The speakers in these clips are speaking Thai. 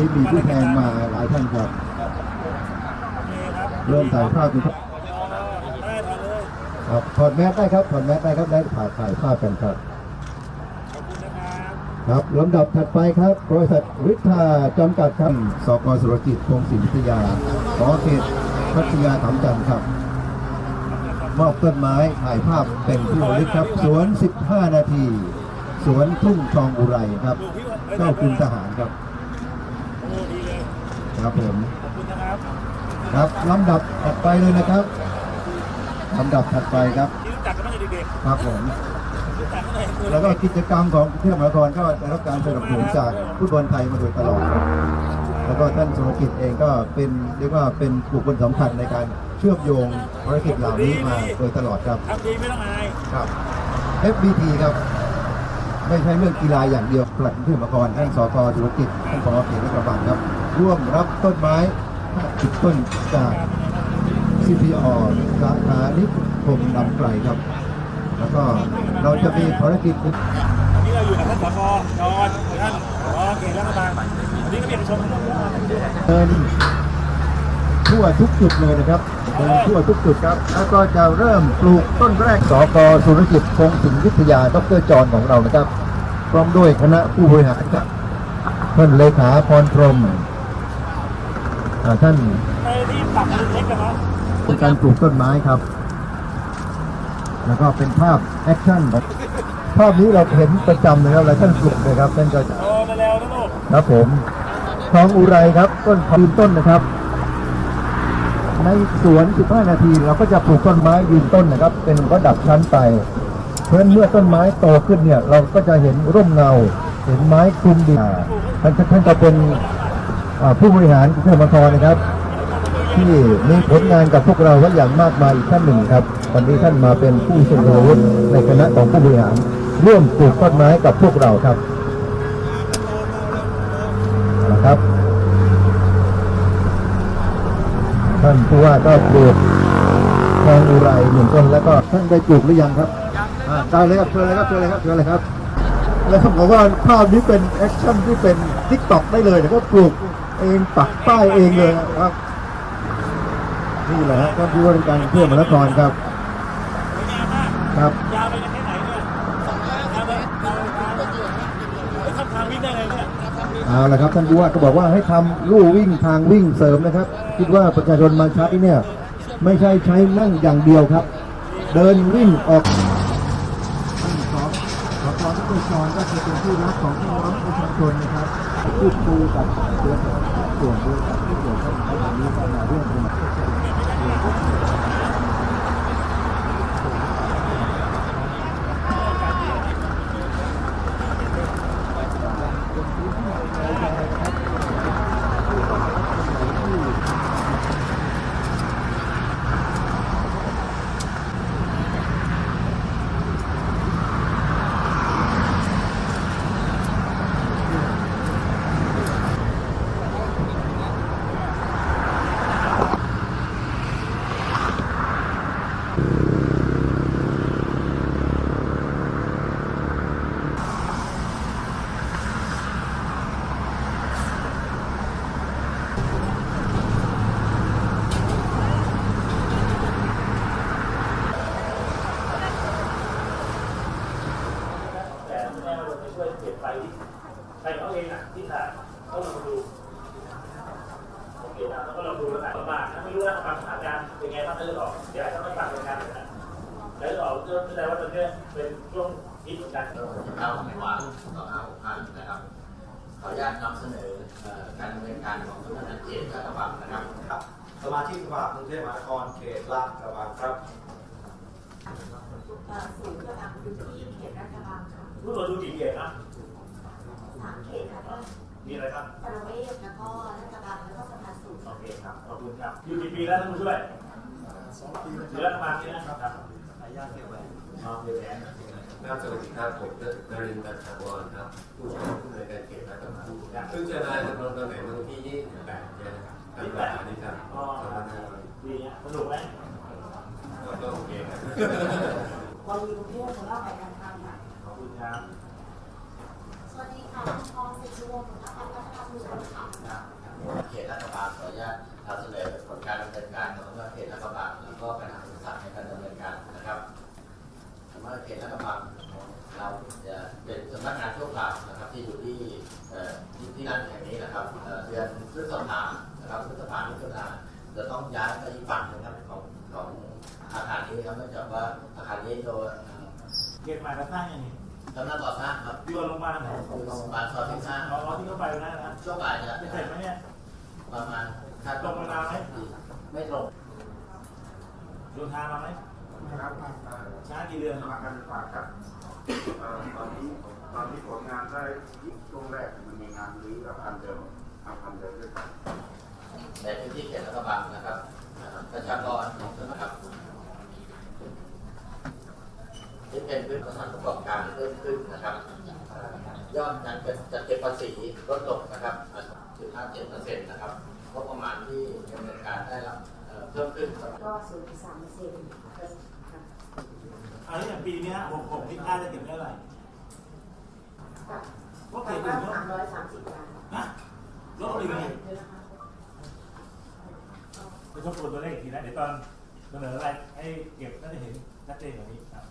นี้มีผู้แทนมาหลายท่านครับ เริ่มถ่ายภาพกันครับครับถอดแมสได้ครับถอดแมสได้ครับได้ถ่ายถ่ายภาพกันครับครับลำดับถัดไปครับบริษัทวิทาจำกัดครับสกสุรจิตพงศิลป์วิทยาขอเขตพัทยาถามจันทร์ครับ มอบต้นไม้ถ่ายภาพเป็นที่ระลึกครับ สวน 15 นาที สวนทุ่งทองอุไรครับ เจ้าคุณทหารครับ ครับผมขอบคุณนะครับครับลำดับถัดไปเลยนะครับลำดับถัดไปครับที่รู้จักกันตั้งแต่เด็กครับผมๆรู้จักกันตั้งแต่แล้วก็กิจกรรมของกรุงเทพมหานครก็ได้รับการสนับสนุนจากฟุตบอลไทยมาโดยตลอดครับแล้วก็ท่านสุรกิจเองก็เป็นเรียกว่าเป็นบุคคลสำคัญในการเชื่อมโยงภารกิจเหล่านี้มาโดยตลอดครับทำดีไม่ต้องอายครับ FBT ครับ ไม่ใช่เรื่องกีฬาอย่างเดียวปลัดกรุงเทพมหานครท่านสกธุรกิจท่านผอเขตและกระบังครับ ร่วมรับต้นไม้ 50 ต้นจาก CPO สาขานิคมนำไกลครับ แล้วก็เราจะมีภารกิจวันนี้เราอยู่กับท่านสกจอนท่านรอเขตรัฐบาลวันนี้ก็มีประชาชนทั้งหมดเดินทั่วทุกจุดเลยนะครับเดินทั่วทุกจุดครับ แล้วก็จะเริ่มปลูกต้นแรกสกสุรกิจคงสินวิทยาดรจรของเรานะครับพร้อมด้วยคณะผู้บริหารครับท่านเลขาพรพรหมอ่า ท่านในที่ตักเล็กกันนะเป็นการปลูกต้นไม้ครับ แล้วก็เป็นภาพแอคชั่นครับภาพนี้เราเห็นประจำนะครับหลายท่านปลูกนะครับท่านก็จะโอ้มาแล้วนะลูกครับผมทองอุไรครับ ต้นยืนต้นนะครับ ในสวน 15 นาทีเราก็จะปลูกต้นไม้ยืนต้นนะครับ เป็นระดับชั้นไป เพราะเมื่อต้นไม้โตขึ้นเนี่ย เราก็จะเห็นร่มเงา เห็นไม้คลุมดินท่านท่านก็เป็น ผู้บริหารกรุงเทพมหานครนะครับ ที่มีผลงานกับพวกเราไว้อย่างมากมายอีกท่านหนึ่งครับวันนี้ท่านมาเป็นผู้ทรงคุณวุฒิในคณะของผู้บริหารร่วมปลูกต้นไม้กับพวกเราครับนะครับท่านผู้ว่าก็ปลูกทองอุไรหนึ่งต้นแล้วก็ท่านได้ปลูกหรือยังครับอ่าได้เลยครับเชิญเลยครับเชิญเลยครับเชิญเลยครับแล้วผมบอกว่าภาพนี้เป็นแอคชั่นที่เป็นทิกตอกได้เลยแล้วก็ปลูก เองปักป้ายเองเลยนะครับนี่แหละฮะท่านผู้ว่าราชการกรุงเทพมหานครครับสวยงามมากครับยาวไปแค่ไหนเนี่ยยาวไปยาวไปยาวไปทำทางวิ่งได้เลยเนี่ยเอาละครับท่านผู้ว่าก็บอกว่าให้ทำลู่วิ่งทางวิ่งเสริมนะครับ คิดว่าประชาชนมาใช้เนี่ย ไม่ใช่ใช้นั่งอย่างเดียวครับ เดินวิ่งออกท่านสองสกทุกคนจรก็จะเป็นผู้รับของพี่น้องประชาชนนะครับ พูดคุยกับเพื่อนส่วนด้วยกับที่เกี่ยวข้องกับวันนี้ก็มาร่วมกัน ช่วยเก็บไฟที่ใครเขาเองอะที่ถ่ายเขาลองดูโอเคนะแล้วก็ลองดูแล้วกันบ้างถ้าไม่รู้ว่าความสถานการณ์เป็นไงบ้างก็เลยออกเดี๋ยวให้เขาไม่ฝากรายการนะแล้วออกก็แสดงว่าตอนนี้เป็นช่วงฮิตเหมือนกันเก้าหกวันต่อห้าหกพันนะครับขออนุญาตนำเสนอการดำเนินการของสำนักงานเขตกระบังนะครับครับสมาชิกสภากรุงเทพมหานครเขตลาดกระบังครับ ศูนย์กำลังพื้นที่เขตราชบังค่ะรู้ตัวดูกี่เกตนะสามเขตค่ะก็มีอะไรครับปรเวศแล้วก็ราชบังแล้วก็สะพานสูงโอเคครับขอบคุณครับอยู่กี่ปีแล้วท่านผู้ช่วยสองปีอยู่รัฐบาลนี้นะครับครับอาญาเกี่ยวแหวนอ๋อเกี่ยวแหวนครับสวัสดีครับผมนรินทร์ตันถาวรครับ ผู้ช่วยผู้อำนวยการเขตและกำนันเพิ่งจะมาดำรงตำแหน่งเมื่อวันที่28เนี่ยนะครับธันวาคมนี้ครับอ๋อ2500ดีนะสนุกไหม ก็โอเคครับเราอรุงของเราไปกันทำค่ะ ขอบคุณครับสวัสดีค่ะพอสิริวงศ์นะคะรัฐกาลมูลค่ะครับเขตรัฐบาลขออนุญาตนำเสนอผลการดำเนินการของตักเขตรัฐบาลแล้วก็ปัญหาอุปสรรคในการดำเนินการนะครับสำหรับเขตรัฐบาลของเราจะเป็นสำนักงานชั่วคราวนะครับที่อยู่ที่ที่นั่นแห่งนี้นะครับเดือนพฤษภานะครับพฤษภาคมมิถุนจะต้องย้ายไปอีกฝั่งนะครับ นี้ครับเนื่องจากว่าอาคารนี้โดนเก็บมาก็สร้างอย่างนี้กำลังก่อสร้างครับที่โรงพยาบาลไหนอยู่โรงพยาบาลซอยที่ห้าเราเราที่เข้าไปวันนั้นนะช่วงบ่ายจะไม่เสร็จไหมเนี่ยประมาณคาดตรงเวลาไหมไม่ตรงเดินทางมาไหมครับช้ากี่เดือนมากันฝากครับเอ่อตอนนี้ตอนนี้ผลงานได้ช่วงแรกมันมีงานรื้ออาคารเดิมอาคารเดิมด้วยกันในพื้นที่เขตรัฐบาลนะครับอ่าประชากรของจังหวัดครับ ที่เป็นพื้นสถานประกอบการเพิ่มขึ้นนะครับอ่ายอดการจัดเก็บภาษีลดลงนะครับ15.7เปอร์เซ็นต์นะครับงบประมาณที่ดำเนินการได้รับเอ่อเพิ่มขึ้นครับก็ศูนย์สามเปอร์เซ็นต์ค่ะอันนี้อย่างปีเนี้ยหกหกที่ค่าจะเก็บได้เท่าไหร่ค่ะก็แต่เก็บถึว่างสามร้อยสามสิบล้านนะลดไปอีกไงเดี๋ยวนะคะไปทบทวนตัวเลขอีกทีนะเดี๋ยวตอนเสนออะไรให้เก็บน่าจะเห็นชัดเจนกว่านี้ครับ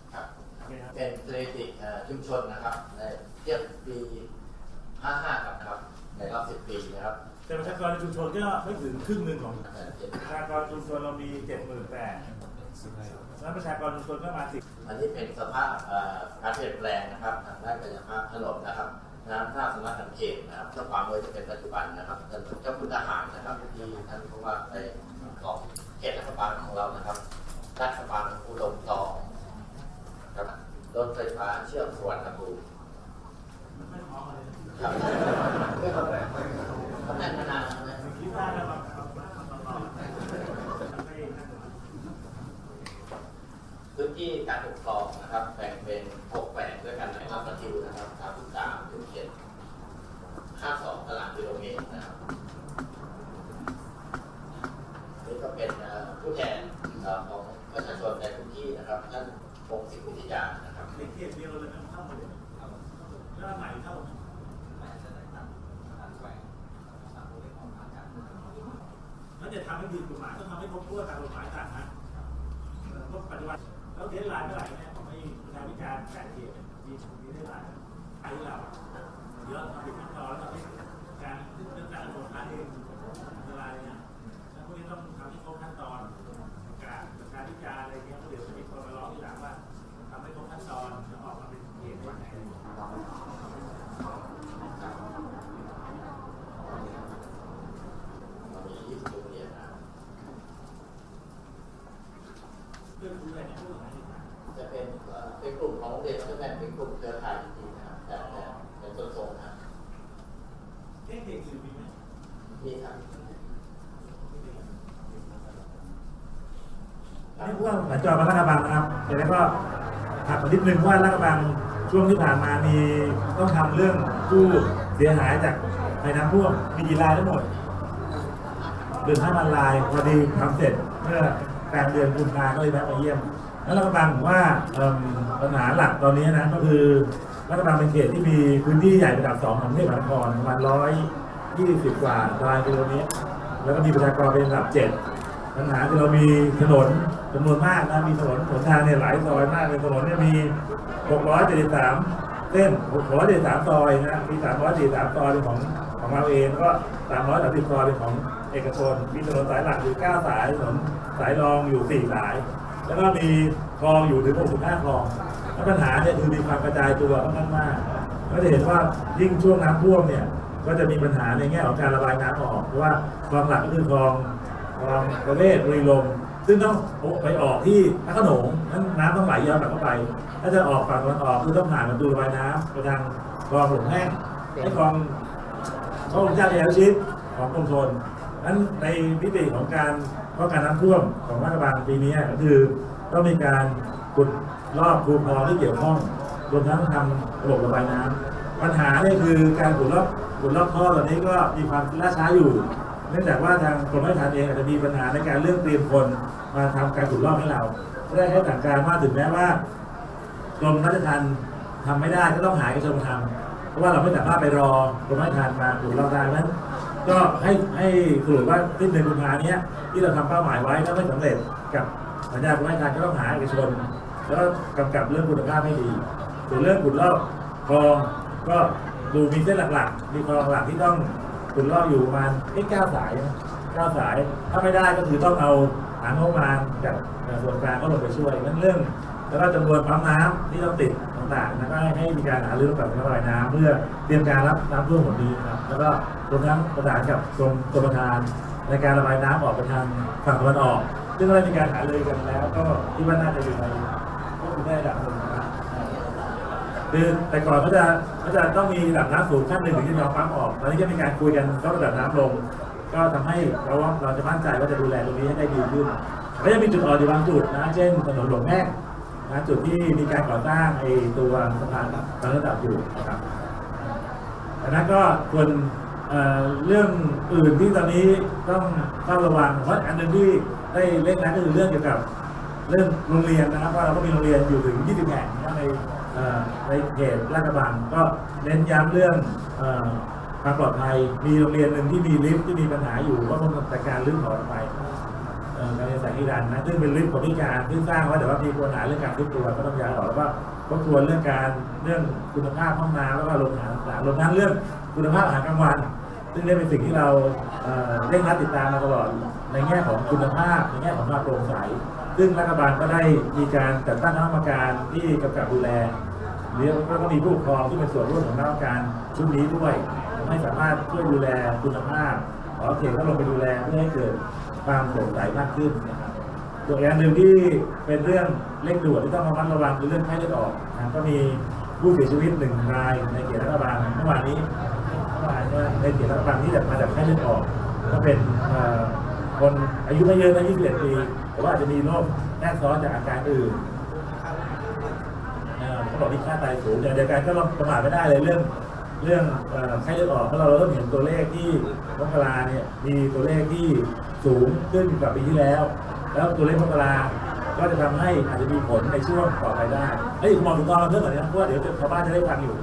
เครับเป็นสถิติเอ่อชุมชนนะครับในเทียบปี 55กับนะครับในรอบ 10 ปีนะครับแต่ประชากรในชุมชนก็ไม่ถึงครึ่งหนึ่งของเอ่อเป็นประชากรชุมชนเรามีเจ็ดหมื่นแปดแล้วประชากรชุมชนก็มาสิบอันนี้เป็นสภาพเอ่อการเปลี่ยนแปลงนะครับทางด้านกายภาพถนนนะครับน้ำท่าสำนักงานเขตนะครับถ้าความมือจะเป็นปัจจุบันนะครับถนนเจ้าคุณทหารนะครับที่ท่านผู้ว่าไปของเขตรัฐบาลของเรานะครับรัฐบาลอุดม รถไฟฟ้าเชื่อมสวนภูมิไม่พร้อมเลยครับไม่ทำอะไรทำงานมานานแล้วนะคิดว่าแล้วมาเอามาเอามาเอามาไม่นั่นหรอกพื้นที่การปกครองนะครับ แบ่งเป็น 6แปลงด้วยกันในรับประทิวนะครับ 33ถึง7 52ตารางกิโลเมตรนะครับนี่ก็เป็นเอ่อผู้แทนเอ่อของประชาชนในพื้นที่นะครับท่านพงศิษฐ์วิทยานะครับ ในเขตเดียวเลยนะเข้ามาเลยแล้วใหม่เข้ามาแล้วจะทำให้ผิดกฎหมายต้องทำให้ครบถ้วนตามกฎหมายต่างนะเออเพราะปัจจุบันแล้ว เดทไลน์เมื่อไหร่เนี่ยผมไม่ประชาวิจารณ์แปดเขตมีมีเดทไลน์ไอ้เราเดี๋ยวทำเป็นขั้นตอนแล้วทำให้การเรื่องการตรวจการเองอะไรเลยนะแล้วพวกนี้ต้องทำให้ครบขั้นตอนปรกาศประชาวิจารณ์อะไรเงี้ยเพราเดี๋ยวจะมีคนมาร้องทีหลังว่าทำให้ครบขั้นตอนแล้วออกมาเป็นเขตว่าไง มี20โรงเรียนนะครับ เรื่องรู้อะไรเนี่ยพูดอะไรเนี่ย จะเป็นเอ่อเป็นกลุ่มของโรงเรียนจะแบ่งเป็นกลุ่มเครือข่ายจริงๆนะครับแต่แต่เป็นโซนๆนะครับ เด็กเด็กสื่อมีไหม มีครับ นี่พวก สัญจรมาลาดกระบังนะครับเดี๋ยวแล้วก็ถักมานิดนึงว่าลาดกระบังช่วงที่ผ่านมามีต้องทำเรื่องผู้เสียหายจากภัยน้ำท่วมมีกี่รายทั้งหมดเดือนห้าพันรายพอดีทำเสร็จเมื่อกลางเดือนกุมภาก็เลยแวะมาเยี่ยม แล้วลาดกระบังผมว่าปัญหาหลักตอนนี้นะก็คือลาดกระบังเป็นเขตที่มีพื้นที่ใหญ่ระดับสองของกรุงเทพมหานครประมาณร้อยยี่สิบกว่าตารางกิโลเมตรแล้วก็มีประชากรเป็นระดับเจ็ด ปัญหาคือเรามีถนนจำนวนมากนะ มีถนนหนทางเนี่ยหลายซอยมากเลยถนนเนี่ยมี 673 เส้น 673 ซอยนะมี 343 ซอยเป็นของของเราเองก็ 330 ซอยเป็นของเอกชน มีถนนสายหลักอยู่ 9 สาย ถนนสายรองอยู่ 4 สาย แล้วก็มีคลองอยู่ถึง 65 คลองแล้วปัญหาเนี่ยคือมีความกระจายตัวค่อนข้างมากก็จะเห็นว่ายิ่งช่วงน้ำท่วมเนี่ยก็จะมีปัญหาในแง่ของการระบายน้ำออกเพราะว่าคลองหลักก็คือคลอง ลองประเวศบุรีลมย์ซึ่งต้องไปออกที่พระโขนงนั้นน้ำต้องไหลย้อนกลับเข้าไป ถ้าจะออกฝั่งตะวันออกคือต้องผ่านประตูระบายน้ำไปทางคลองหลวงแห้งไอ้คลองพระองค์เจ้าเอยาชิตของกรมชนนั้นในมิติของการป้องกันน้ำท่วมของรัฐบาลปีนี้ก็คือต้องมีการขุดรอบคูคลองที่เกี่ยวข้องรวมทั้งทำระบบระบายน้ำปัญหาเนี่ยคือการขุดรอบขุดรอบท่อตอนนี้ก็มีความล่าช้าอยู่ เนื่องจากว่าทางกรมราชทัณฑ์เองอาจจะมีปัญหาในการเรื่องเตรียมคนมาทำการขุดลอกให้เราได้ให้สั่งการว่าถึงแม้ว่ากรมราชทัณฑ์ทำไม่ได้ก็ต้องหาเอกชนมาทำเพราะว่าเราไม่สามารถไปรอกรมราชทัณฑ์มาขุดลอกได้นั้นก็ให้ให้สรุปว่าสิ้นเดือนกุมภาเนี้ยที่เราทำเป้าหมายไว้ถ้าไม่สำเร็จกับสัญญากรมราชทัณฑ์ก็ต้องหาเอกชนแล้วก็กำกับเรื่องคุณภาพให้ดีส่วนเรื่องขุดลอกคลองก็ดูมีเส้นหลักๆ มีคลองหลักที่ต้อง ขุดลอกอยู่ประมาณเอ้เก้าสายเก้าสาย ถ้าไม่ได้ก็คือต้องเอาหางงบประมาจากส่วนกลางก็ลงไปช่วยนั่นเรื่อง แล้วก็จำนวนปั๊มน้ำที่ต้องติดต่างๆแล้วก็ให้มีการหาเรือกับระบายน้ำเพื่อเตรียมการรับน้ำท่วมผลดีนะครับ แล้วก็รวมทั้งประสานกับกรมชลประทาน ในการระบายน้ำออกไปทางฝั่งตะวันออก ซึ่งก็ได้มีการหาเรือกันแล้ว ก็ที่ว่าน่าจะอยู่ในก็คือได้ระดับหนึ่ง คือแต่ก่อนก็จะก็จะต้องมีระดับน้ำสูงขั้นหนึ่งถึงจะยอมปั๊มออกตอนนี้ก็มีการคุยกันก็ระดับน้ำลง ก็ทำให้เราว่าเราจะมั่นใจว่าจะดูแลตรงนี้ให้ได้ดีขึ้นก็จะมีจุดอ่อนอยู่บางจุดนะเช่นถนนหลวงแม่นะจุดที่มีการก่อสร้างไอ้ตัวสะพานตามระดับอยู่นะครับอันนั้นก็ส่วนเรื่องอื่นที่ตอนนี้ต้องเฝ้าระวังเพราะอันหนึงที่ได้เล่นนะก็คือเรื่องเกี่ยวกับ เรื่องโรงเรียนนะครับว่าเราก็มีโรงเรียนอยู่ถึง 20 แห่งนะใน ในเขตลาดกระบังก็เน้นย้ำเรื่องความปลอดภัย มีโรงเรียนหนึ่งที่มีลิฟต์ที่มีปัญหาอยู่ก็ต้องจัดการเรื่องถอดไปการเรียนสายกีฬานะซึ่งเป็นลิฟต์ของพิการที่สร้างไว้แต่ว่ามีปัญหาเรื่องการทุบตัวก็ต้องย้ายออกแล้วก็ทบทวนเรื่องการเรื่องคุณภาพห้องน้ำแล้วก็โรงอาหารต่างๆรวมทั้งเรื่องคุณภาพอาหารกลางวัน ซึ่งนี่เป็นสิ่งที่เราเอ่อเร่งรัดติดตามมาตลอดในแง่ของคุณภาพในแง่ของความโปร่งใส ซึ่งรัฐบาลก็ได้มีการจัดตั้งคณะกรรมการที่กำกับดูแลหรือแล้วก็มีผู้ปกครองที่เป็นส่วนร่วมของคณะกรรมการชุดนี้ด้วยทำให้สามารถช่วยดูแลคุณภาพขอเขตก็ลงไปดูแลเพื่อให้เกิดความโปร่งใสมากขึ้นนะครับตัวอย่างหนึ่งที่เป็นเรื่องเร่งด่วนที่ต้องระมัดระวังคือเรื่องไข้เลือดออกนะก็มีผู้เสียชีวิตหนึ่งรายในเขตรัฐบาลเมื่อวานนี้เมื่อวานในเขตรัฐบาลที่จะมาจากไข้เลือดออก ก็เป็น คนอายุไม่เยอะนะ21ปีแต่ว่าอาจจะมีโรคแทรกซ้อนจากอาการอื่นเอ่อเขาบอกมีค่าตายสูงอย่างเดียวกันก็เราประมาทไม่ได้เลยเรื่องเรื่องไข้เลือดออกเพราะเราเริ่มเห็นตัวเลขที่มกราเนี่ยมีตัวเลขที่สูงขึ้นกว่าปีที่แล้ว แล้วตัวเลขมกราก็จะทำให้อาจจะมีผลในช่วงต่อไปได้ไอ้ยมอกถูกต้องเรื่องแบบนี้นะเพราะว่าเดี๋ยวชาวบ้านจะได้ฟังอยู่